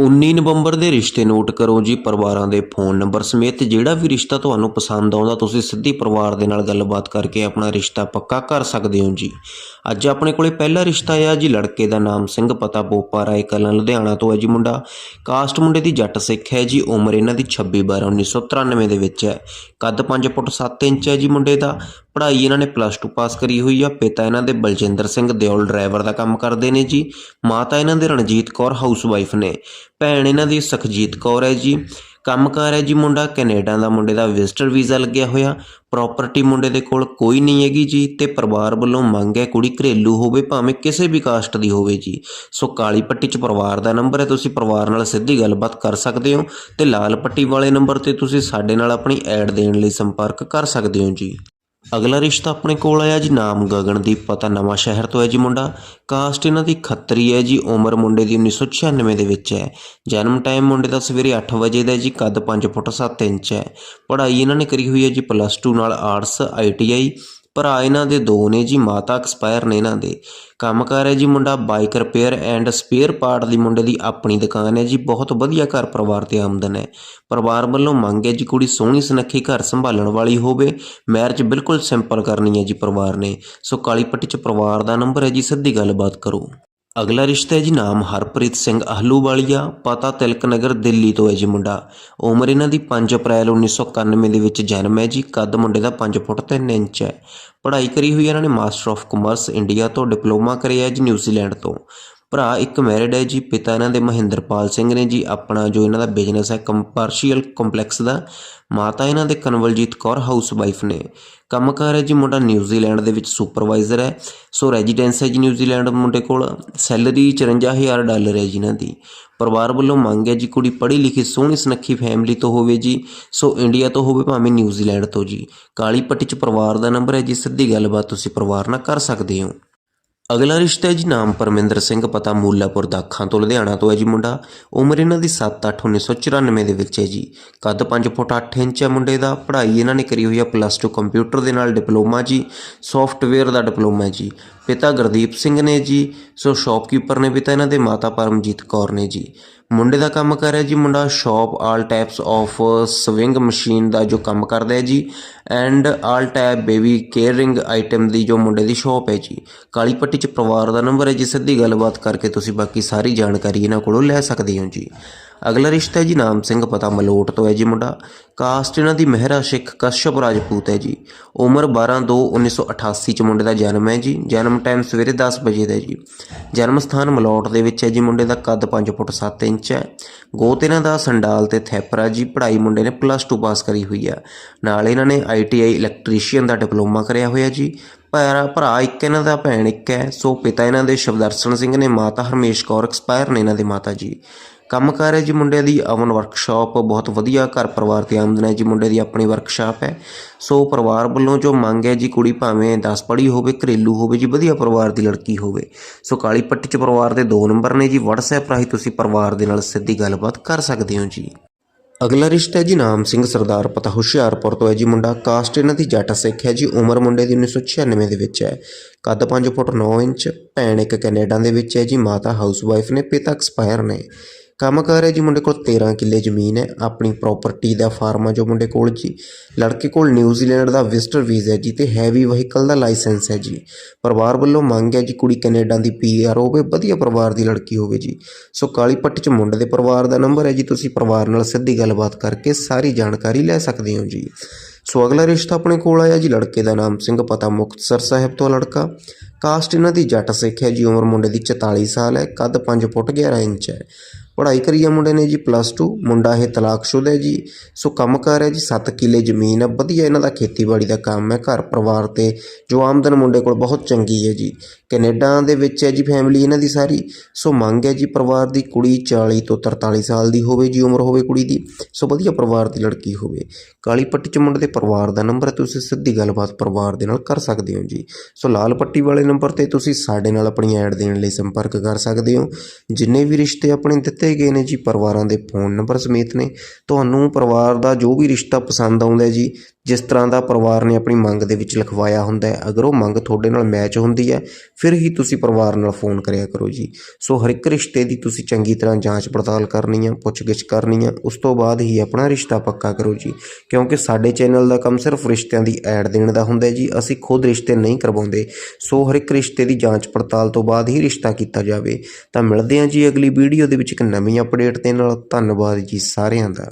19 ਨਵੰਬਰ ਦੇ ਰਿਸ਼ਤੇ ਨੋਟ ਕਰੋ ਜੀ, ਪਰਿਵਾਰਾਂ ਦੇ ਫੋਨ ਨੰਬਰ ਸਮੇਤ ਜਿਹੜਾ ਵੀ ਰਿਸ਼ਤਾ ਤੁਹਾਨੂੰ ਪਸੰਦ ਆਉਂਦਾ, ਤੁਸੀਂ ਸਿੱਧੀ ਪਰਿਵਾਰ ਦੇ ਨਾਲ ਗੱਲਬਾਤ ਕਰਕੇ ਆਪਣਾ ਰਿਸ਼ਤਾ ਪੱਕਾ ਕਰ ਸਕਦੇ ਹੋ ਜੀ। ਅੱਜ ਆਪਣੇ ਕੋਲੇ ਪਹਿਲਾ ਰਿਸ਼ਤਾ ਆ ਜੀ, ਲੜਕੇ ਦਾ ਨਾਮ ਸਿੰਘ, ਪਤਾ ਬੋਪਾ ਰਾਏ, ਕਲਾਂ, ਲੁਧਿਆਣਾ ਤੋਂ ਹੈ ਜੀ ਮੁੰਡਾ। ਕਾਸਟ ਮੁੰਡੇ ਦੀ ਜੱਟ ਸਿੱਖ ਹੈ ਜੀ, ਉਮਰ ਇਹਨਾਂ ਦੀ 26 12 1993 ਦੇ ਵਿੱਚ ਹੈ। ਕੱਦ 5 ਫੁੱਟ 7 ਇੰਚ ਹੈ ਜੀ ਮੁੰਡੇ ਦਾ। ਪੜ੍ਹਾਈ ਇਹਨਾਂ ਨੇ ਪਲੱਸ 2 ਪਾਸ ਕਰੀ ਹੋਈ ਆ, ਪਿਤਾ ਇਹਨਾਂ ਦੇ ਬਲਜਿੰਦਰ ਸਿੰਘ ਦਿਓਲ ਡਰਾਈਵਰ ਦਾ ਕੰਮ ਕਰਦੇ ਨੇ ਜੀ, ਮਾਤਾ ਇਹਨਾਂ ਦੇ ਰਣਜੀਤ ਕੌਰ ਹਾਊਸ ਵਾਈਫ ਨੇ, ਭੈਣ ਇਹਨਾਂ ਦੀ ਸੁਖਜੀਤ ਕੌਰ ਹੈ ਜੀ, ਕੰਮਕਾਰ ਹੈ ਜੀ ਮੁੰਡਾ, ਕੈਨੇਡਾ ਦਾ ਮੁੰਡੇ ਦਾ ਵਿਜ਼ਟਰ ਵੀਜ਼ਾ ਲੱਗਿਆ ਹੋਇਆ ਪ੍ਰਾਪਰਟੀ ਮੁੰਡੇ ਦੇ ਕੋਲ ਕੋਈ ਨਹੀਂ ਹੈਗੀ ਜੀ, ਤੇ ਪਰਿਵਾਰ ਵੱਲੋਂ ਮੰਗ ਹੈ ਕੁੜੀ ਘਰੇਲੂ ਹੋਵੇ, ਭਾਵੇਂ ਕਿਸੇ ਵੀ ਕਾਸਟ ਦੀ ਹੋਵੇ ਜੀ, ਸੋ ਕਾਲੀ ਪੱਟੀ 'ਚ ਪਰਿਵਾਰ ਦਾ ਨੰਬਰ ਹੈ, ਤੁਸੀਂ ਪਰਿਵਾਰ ਨਾਲ ਸਿੱਧੀ ਗੱਲਬਾਤ ਕਰ ਸਕਦੇ ਹੋ, ਤੇ ਲਾਲ ਪੱਟੀ ਵਾਲੇ ਨੰਬਰ ਤੇ ਤੁਸੀਂ ਸਾਡੇ ਨਾਲ ਆਪਣੀ ਐਡ ਦੇਣ ਲਈ ਸੰਪਰਕ ਕਰ ਸਕਦੇ ਹੋ ਜੀ। ਅਗਲਾ ਰਿਸ਼ਤਾ ਆਪਣੇ ਕੋਲ ਆਇਆ ਜੀ, ਨਾਮ ਗਗਨਦੀਪ ਪਤਾ ਨਵਾਂ ਸ਼ਹਿਰ ਤੋਂ ਹੈ ਜੀ ਮੁੰਡਾ। ਕਾਸਟ ਇਹਨਾਂ ਦੀ ਖੱਤਰੀ ਹੈ ਜੀ, ਉਮਰ ਮੁੰਡੇ ਦੀ 1996 ਦੇ ਵਿੱਚ ਹੈ। ਜਨਮ ਟਾਈਮ ਮੁੰਡੇ ਦਾ ਸਵੇਰੇ 8 ਵਜੇ ਦਾ ਜੀ, ਕੱਦ 5 ਫੁੱਟ 7 ਇੰਚ ਹੈ। ਪੜ੍ਹਾਈ ਇਹਨਾਂ ਨੇ ਕਰੀ ਹੋਈ ਹੈ ਜੀ ਪਲੱਸ 2 ਨਾਲ ਆਰਟਸ ਆਈਟੀਆਈ ਭਰਾ ਇਹਨਾਂ ਦੇ ਦੋ ਨੇ ਜੀ, ਮਾਤਾ ਐਕਸਪਾਇਰ ਨੇ ਇਹਨਾਂ ਦੇ। ਕੰਮਕਾਰ ਹੈ ਜੀ ਮੁੰਡਾ bike repair and spare part ਦੀ ਮੁੰਡੇ ਦੀ ਆਪਣੀ ਦੁਕਾਨ ਹੈ ਜੀ, ਬਹੁਤ ਵਧੀਆ ਘਰ ਪਰਿਵਾਰ ਤੇ ਆਮਦਨ ਹੈ। ਪਰਿਵਾਰ ਵੱਲੋਂ ਮੰਗ ਹੈ ਜੀ ਕੁੜੀ ਸੋਹਣੀ ਸੁਨੱਖੀ ਘਰ ਸੰਭਾਲਣ ਵਾਲੀ ਹੋਵੇ ਮੈਰਿਜ ਬਿਲਕੁਲ ਸਿੰਪਲ ਕਰਨੀ ਹੈ ਜੀ ਪਰਿਵਾਰ ਨੇ। ਸੋ ਕਾਲੀ ਪੱਟੀ ਚ ਪਰਿਵਾਰ ਦਾ ਨੰਬਰ ਹੈ ਜੀ, ਸਿੱਧੀ ਗੱਲਬਾਤ ਕਰੋ। ਅਗਲਾ ਰਿਸ਼ਤਾ ਹੈ ਜੀ ਨਾਮ ਹਰਪ੍ਰੀਤ ਸਿੰਘ ਆਹਲੂਵਾਲੀਆ ਪਤਾ ਤਿਲਕ ਨਗਰ, ਦਿੱਲੀ ਤੋਂ ਹੈ ਜੀ ਮੁੰਡਾ। ਉਮਰ ਇਹਨਾਂ ਦੀ 5 ਅਪ੍ਰੈਲ 1991 ਦੇ ਵਿੱਚ ਜਨਮ ਹੈ ਜੀ। ਕੱਦ ਮੁੰਡੇ ਦਾ 5 ਫੁੱਟ 3 ਇੰਚ ਹੈ। ਪੜ੍ਹਾਈ ਕਰੀ ਹੋਈ ਇਹਨਾਂ ਨੇ ਮਾਸਟਰ ਆਫ ਕਮਰਸ ਇੰਡੀਆ ਤੋਂ, ਡਿਪਲੋਮਾ ਕਰਿਆ ਹੈ ਜੀ ਨਿਊਜ਼ੀਲੈਂਡ ਤੋਂ। ਭਰਾ ਇੱਕ ਮੈਰਿਡ ਹੈ ਜੀ, ਪਿਤਾ ਇਹਨਾਂ ਦੇ ਮਹਿੰਦਰਪਾਲ ਸਿੰਘ ਨੇ ਜੀ, ਆਪਣਾ ਜੋ ਇਹਨਾਂ ਦਾ ਬਿਜ਼ਨਸ ਹੈ ਕੰਪਰਸ਼ੀਅਲ ਕੰਪਲੈਕਸ ਦਾ, ਮਾਤਾ ਇਹਨਾਂ ਦੇ ਕਨਵਲਜੀਤ ਕੌਰ ਹਾਊਸ ਵਾਈਫ ਨੇ। ਕੰਮਕਾਰ ਹੈ ਜੀ, ਮੁੰਡਾ ਨਿਊਜ਼ੀਲੈਂਡ ਦੇ ਵਿੱਚ ਸੁਪਰਵਾਈਜ਼ਰ ਹੈ। ਸੋ ਰੈਜ਼ੀਡੈਂਸ ਹੈ ਜੀ ਨਿਊਜ਼ੀਲੈਂਡ ਮੁੰਡੇ ਕੋਲ। ਸੈਲਰੀ 54000 ਡਾਲਰ ਹੈ ਜੀ ਇਹਨਾਂ ਦੀ। ਪਰਿਵਾਰ ਵੱਲੋਂ ਮੰਗ ਹੈ ਜੀ, ਕੁੜੀ ਪੜ੍ਹੀ ਲਿਖੀ, ਸੋਹਣੀ, ਸੁਨੱਖੀ ਫੈਮਿਲੀ ਤੋਂ ਹੋਵੇ ਜੀ। ਸੋ ਇੰਡੀਆ ਤੋਂ ਹੋਵੇ ਭਾਵੇਂ ਨਿਊਜ਼ੀਲੈਂਡ ਤੋਂ ਜੀ। ਕਾਲੀ ਪੱਟੀ 'ਚ ਪਰਿਵਾਰ ਦਾ ਨੰਬਰ ਹੈ ਜੀ, ਸਿੱਧੀ ਗੱਲਬਾਤ ਤੁਸੀਂ ਪਰਿਵਾਰ ਨਾਲ ਕਰ ਸਕਦੇ ਹੋ। ਅਗਲਾ ਰਿਸ਼ਤਾ ਹੈ ਜੀ ਨਾਮ ਪਰਮਿੰਦਰ ਸਿੰਘ, ਪਤਾ ਮੂਲਾਪੁਰ ਦਾਖਾਂ ਤੋਂ ਲੁਧਿਆਣਾ ਤੋਂ ਹੈ ਜੀ ਮੁੰਡਾ। ਉਮਰ ਇਹਨਾਂ ਦੀ 7-8 1994 ਦੇ ਵਿੱਚ ਹੈ ਜੀ। ਕੱਦ 5 ਫੁੱਟ 8 ਇੰਚ ਹੈ ਮੁੰਡੇ ਦਾ। ਪੜ੍ਹਾਈ ਇਹਨਾਂ ਨੇ ਕਰੀ ਹੋਈ ਹੈ ਪਲੱਸ 2 ਕੰਪਿਊਟਰ ਦੇ ਨਾਲ ਡਿਪਲੋਮਾ ਜੀ, ਸੌਫਟਵੇਅਰ ਦਾ ਡਿਪਲੋਮਾ ਜੀ। ਪਿਤਾ ਗੁਰਦੀਪ ਸਿੰਘ ਨੇ ਜੀ, ਸੋ ਸ਼ਾਪਕੀਪਰ ਨੇ, ਪਿਤਾ ਇਹਨਾਂ ਦੇ ਮਾਤਾ ਪਰਮਜੀਤ ਕੌਰ ਨੇ ਜੀ। ਮੁੰਡੇ ਦਾ ਕੰਮ ਕਰ ਰਿਹਾ ਜੀ ਮੁੰਡਾ shop all types of sewing machine ਦਾ ਜੋ ਕੰਮ ਕਰਦਾ ਹੈ ਜੀ and all type baby caring item ਦੀ ਜੋ ਮੁੰਡੇ ਦੀ ਸ਼ਾਪ ਹੈ ਜੀ। ਕਾਲੀ ਪੱਟੀ ਚ ਪਰਿਵਾਰ ਦਾ ਨੰਬਰ ਹੈ ਜੀ, ਸਿੱਧੀ ਗੱਲਬਾਤ ਕਰਕੇ ਤੁਸੀਂ ਬਾਕੀ ਸਾਰੀ ਜਾਣਕਾਰੀ ਇਹਨਾਂ ਕੋਲੋਂ ਲੈ ਸਕਦੇ ਹੋ ਜੀ। ਅਗਲਾ ਰਿਸ਼ਤਾ ਹੈ ਜੀ ਨਾਮ ਸਿੰਘ ਪਤਾ ਮਲੋਟ ਤੋਂ ਹੈ ਜੀ ਮੁੰਡਾ। ਕਾਸਟ ਇਹਨਾਂ ਦੀ ਮਹਿਰਾ ਸਿੱਖ ਕਸ਼ਪ ਰਾਜਪੂਤ ਹੈ ਜੀ। ਉਮਰ 12 2 1988 ਚ ਮੁੰਡੇ ਦਾ ਜਨਮ ਹੈ ਜੀ। ਜਨਮ ਟਾਈਮ ਸਵੇਰੇ 10 ਵਜੇ ਦਾ ਜੀ। ਜਨਮ ਸਥਾਨ ਮਲੋਟ ਦੇ ਵਿੱਚ ਹੈ ਜੀ। ਮੁੰਡੇ ਦਾ ਕੱਦ 5 ਫੁੱਟ 7 ਇੰਚ ਹੈ। ਗੋਤ ਇਹਨਾਂ ਦਾ ਸੰਡਾਲ ਤੇ ਥੈਪਰਾ ਜੀ। ਪੜ੍ਹਾਈ ਮੁੰਡੇ ਨੇ ਪਲੱਸ 2 ਪਾਸ ਕਰੀ ਹੋਈ ਹੈ। ਨਾਲ ਇਹਨਾਂ ਨੇ ਆਈਟੀਆਈ ਇਲੈਕਟ੍ਰੀਸ਼ੀਅਨ ਦਾ ਡਿਪਲੋਮਾ ਕਰਿਆ ਹੋਇਆ ਜੀ। ਭੈਰਾ ਭਰਾ ਇੱਕ ਇਹਨਾਂ ਦਾ, ਭੈਣ ਇੱਕ ਹੈ। ਸੋ ਪਿਤਾ ਇਹਨਾਂ ਦੇ ਸ਼ਬਦਰਸ਼ਨ ਸਿੰਘ ਨੇ ਮਾਤਾ ਹਰਮੇਸ਼ ਕੌਰ ਐਕਸਪਾਇਰ ਨੇ ਇਹਨਾਂ ਦੇ ਮਾਤਾ ਜੀ। ਕੰਮਕਾਰ ਹੈ ਜੀ ਮੁੰਡੇ ਦੀ, ਅਮਨ ਵਰਕਸ਼ਾਪ ਬਹੁਤ ਵਧੀਆ, ਘਰ ਪਰਿਵਾਰ ਤੇ ਆਮਦਨ ਹੈ ਜੀ ਮੁੰਡੇ ਦੀ, ਆਪਣੀ ਵਰਕਸ਼ਾਪ ਹੈ। ਸੋ ਪਰਿਵਾਰ ਵੱਲੋਂ ਜੋ ਮੰਗ ਹੈ ਜੀ ਕੁੜੀ ਭਾਵੇਂ 10 ਪੜ੍ਹੀ ਹੋਵੇ, ਘਰੇਲੂ ਹੋਵੇ ਜੀ, ਵਧੀਆ ਪਰਿਵਾਰ ਦੀ ਲੜਕੀ ਹੋਵੇ। ਸੋ ਕਾਲੀ ਪੱਟੀ ਚ ਪਰਿਵਾਰ ਦੇ ਦੋ ਨੰਬਰ ਨੇ ਜੀ WhatsApp ਰਾਹੀਂ ਤੁਸੀਂ ਪਰਿਵਾਰ ਦੇ ਨਾਲ ਸਿੱਧੀ ਗੱਲਬਾਤ ਕਰ ਸਕਦੇ ਹੋ ਜੀ। ਅਗਲਾ ਰਿਸ਼ਤਾ ਹੈ ਜੀ ਨਾਮ ਸਿੰਘ ਸਰਦਾਰ ਪਤਾ ਹੁਸ਼ਿਆਰਪੁਰ ਤੋਂ ਹੈ ਜੀ ਮੁੰਡਾ। ਕਾਸਟ ਇਹਨਾਂ ਦੀ ਜੱਟ ਸਿੱਖ ਹੈ ਜੀ, ਉਮਰ ਮੁੰਡੇ ਦੀ 1996 ਦੇ ਵਿੱਚ ਹੈ। ਕੱਦ 5 ਫੁੱਟ 9 ਇੰਚ, ਭੈਣ ਇੱਕ ਕੈਨੇਡਾ ਦੇ ਵਿੱਚ ਹੈ ਜੀ, ਮਾਤਾ ਹਾਊਸਵਾਈਫ ਨੇ, ਪਿਤਾ ਐਕਸਪਾਇਰ ਨੇ। ਕੰਮ ਕੰਮਕਾਰ ਹੈ ਜੀ ਮੁੰਡੇ ਕੋਲ 13 ਕਿੱਲੇ ਜ਼ਮੀਨ ਹੈ, ਆਪਣੀ ਪ੍ਰਾਪਰਟੀ ਦਾ ਫਾਰਮ ਆ ਜੋ ਮੁੰਡੇ ਕੋਲ ਜੀ। ਲੜਕੇ ਕੋਲ ਨਿਊਜ਼ੀਲੈਂਡ ਦਾ ਵਿਜ਼ਟਰ ਵੀਜ਼ਾ ਹੈ ਜੀ ਤੇ ਹੈਵੀ ਵਹੀਕਲ ਦਾ ਲਾਇਸੈਂਸ ਹੈ ਜੀ। ਪਰਿਵਾਰ ਵੱਲੋਂ ਮੰਗ ਹੈ ਜੀ ਕੁੜੀ ਕੈਨੇਡਾ ਦੀ ਪੀਆਰ ਹੋਵੇ, ਵਧੀਆ ਪਰਿਵਾਰ ਦੀ ਲੜਕੀ ਹੋਵੇ ਜੀ। ਸੋ ਕਾਲੀ ਪੱਟੀ ਚ ਮੁੰਡੇ ਦੇ ਪਰਿਵਾਰ ਦਾ ਨੰਬਰ ਹੈ ਜੀ, ਤੁਸੀਂ ਪਰਿਵਾਰ ਨਾਲ ਸਿੱਧੀ ਗੱਲਬਾਤ ਕਰਕੇ ਸਾਰੀ ਜਾਣਕਾਰੀ ਲੈ ਸਕਦੇ ਹੋ ਜੀ। ਸੋ ਅਗਲਾ ਰਿਸ਼ਤਾ ਆਪਣੇ ਕੋਲ ਆਇਆ ਜੀ, ਲੜਕੇ ਦਾ ਨਾਮ ਸਿੰਘ ਪਤਾ ਮੁਕਤਸਰ ਸਾਹਿਬ ਤੋਂ ਲੜਕਾ। ਕਾਸਟ ਇਹਨਾਂ ਦੀ ਜੱਟ ਸਿੱਖ ਹੈ ਜੀ, ਉਮਰ ਮੁੰਡੇ ਦੀ 44 ਸਾਲ ਹੈ, ਕੱਦ 5 ਫੁੱਟ 11 ਇੰਚ ਹੈ। ਪੜ੍ਹਾਈ ਕਰੀ ਆ ਮੁੰਡੇ ਨੇ ਜੀ ਪਲੱਸ 2 ਮੁੰਡਾ ਇਹ ਤਲਾਕਸ਼ੁਦਾ ਹੈ ਜੀ। ਸੋ ਕੰਮ ਕਰ ਰਿਹਾ ਜੀ 7 ਕਿੱਲੇ ਜ਼ਮੀਨ ਹੈ ਵਧੀਆ ਇਹਨਾਂ ਦਾ ਖੇਤੀਬਾੜੀ ਦਾ ਕੰਮ ਹੈ, ਘਰ ਪਰਿਵਾਰ ਤੇ ਜੋ ਆਮਦਨ ਮੁੰਡੇ ਕੋਲ ਬਹੁਤ ਚੰਗੀ ਹੈ ਜੀ। ਕੈਨੇਡਾ ਦੇ ਵਿੱਚ ਹੈ ਜੀ ਫੈਮਿਲੀ ਇਹਨਾਂ ਦੀ ਸਾਰੀ। ਸੋ ਮੰਗ ਹੈ ਜੀ ਪਰਿਵਾਰ ਦੀ ਕੁੜੀ 40 ਤੋਂ 43 ਸਾਲ ਦੀ ਹੋਵੇ ਜੀ, ਉਮਰ ਹੋਵੇ ਕੁੜੀ ਦੀ। ਸੋ ਵਧੀਆ ਪਰਿਵਾਰ ਦੀ ਲੜਕੀ ਹੋਵੇ। ਕਾਲੀ ਪੱਟੀ ਚ ਮੁੰਡੇ ਦੇ ਪਰਿਵਾਰ ਦਾ ਨੰਬਰ ਹੈ, ਤੁਸੀਂ ਸਿੱਧੀ ਗੱਲਬਾਤ ਪਰਿਵਾਰ ਦੇ ਨਾਲ ਕਰ ਸਕਦੇ ਹੋ ਜੀ। ਸੋ ਲਾਲ ਪੱਟੀ ਵਾਲੇ ਨੰਬਰ ਤੇ ਤੁਸੀਂ ਸਾਡੇ ਨਾਲ ਆਪਣੀ ਐਡ ਦੇਣ ਲਈ ਸੰਪਰਕ ਕਰ ਸਕਦੇ ਹੋ। ਜਿੰਨੇ ਵੀ ਰਿਸ਼ਤੇ ਆਪਣੇ ਦਿੱਤੇ ਗਏ ਨੇ ਜੀ, ਪਰਿਵਾਰਾਂ ਦੇ ਫੋਨ ਨੰਬਰ ਸਮੇਤ ਨੇ। ਤੁਹਾਨੂੰ ਪਰਿਵਾਰ ਦਾ ਜੋ ਵੀ ਰਿਸ਼ਤਾ ਪਸੰਦ ਆਉਂਦਾ ਜੀ ਜਿਸ ਤਰ੍ਹਾਂ ਦਾ ਪਰਿਵਾਰ ਨੇ ਆਪਣੀ ਮੰਗ ਦੇ ਵਿੱਚ ਲਿਖਵਾਇਆ ਹੁੰਦਾ ਹੈ, ਅਗਰ ਉਹ ਮੰਗ ਤੁਹਾਡੇ ਨਾਲ ਮੈਚ ਹੁੰਦੀ ਹੈ, ਫਿਰ ਹੀ ਤੁਸੀਂ ਪਰਿਵਾਰ ਨਾਲ ਫੋਨ ਕਰਿਆ ਕਰੋ ਜੀ। ਸੋ ਹਰ ਇੱਕ ਰਿਸ਼ਤੇ ਦੀ ਤੁਸੀਂ ਚੰਗੀ ਤਰ੍ਹਾਂ ਜਾਂਚ ਪੜਤਾਲ ਕਰਨੀ ਆ ਪੁੱਛਗਿੱਛ ਕਰਨੀ ਆ ਉਸ ਤੋਂ ਬਾਅਦ ਹੀ ਆਪਣਾ ਰਿਸ਼ਤਾ ਪੱਕਾ ਕਰੋ ਜੀ। ਕਿਉਂਕਿ ਸਾਡੇ ਚੈਨਲ ਦਾ ਕੰਮ ਸਿਰਫ ਰਿਸ਼ਤਿਆਂ ਦੀ ਐਡ ਦੇਣ ਦਾ ਹੁੰਦਾ ਹੈ ਜੀ, ਅਸੀਂ ਖੁਦ ਰਿਸ਼ਤੇ ਨਹੀਂ ਕਰਵਾਉਂਦੇ। ਸੋ ਹਰ ਇੱਕ ਰਿਸ਼ਤੇ ਦੀ ਜਾਂਚ ਪੜਤਾਲ ਤੋਂ ਬਾਅਦ ਹੀ ਰਿਸ਼ਤਾ ਕੀਤਾ ਜਾਵੇ। ਤਾਂ ਮਿਲਦੇ ਹਾਂ ਜੀ ਅਗਲੀ ਵੀਡੀਓ ਦੇ ਵਿੱਚ ਇੱਕ ਨਵੀਂ ਅਪਡੇਟ ਦੇ ਨਾਲ। ਧੰਨਵਾਦ ਜੀ ਸਾਰਿਆਂ ਦਾ।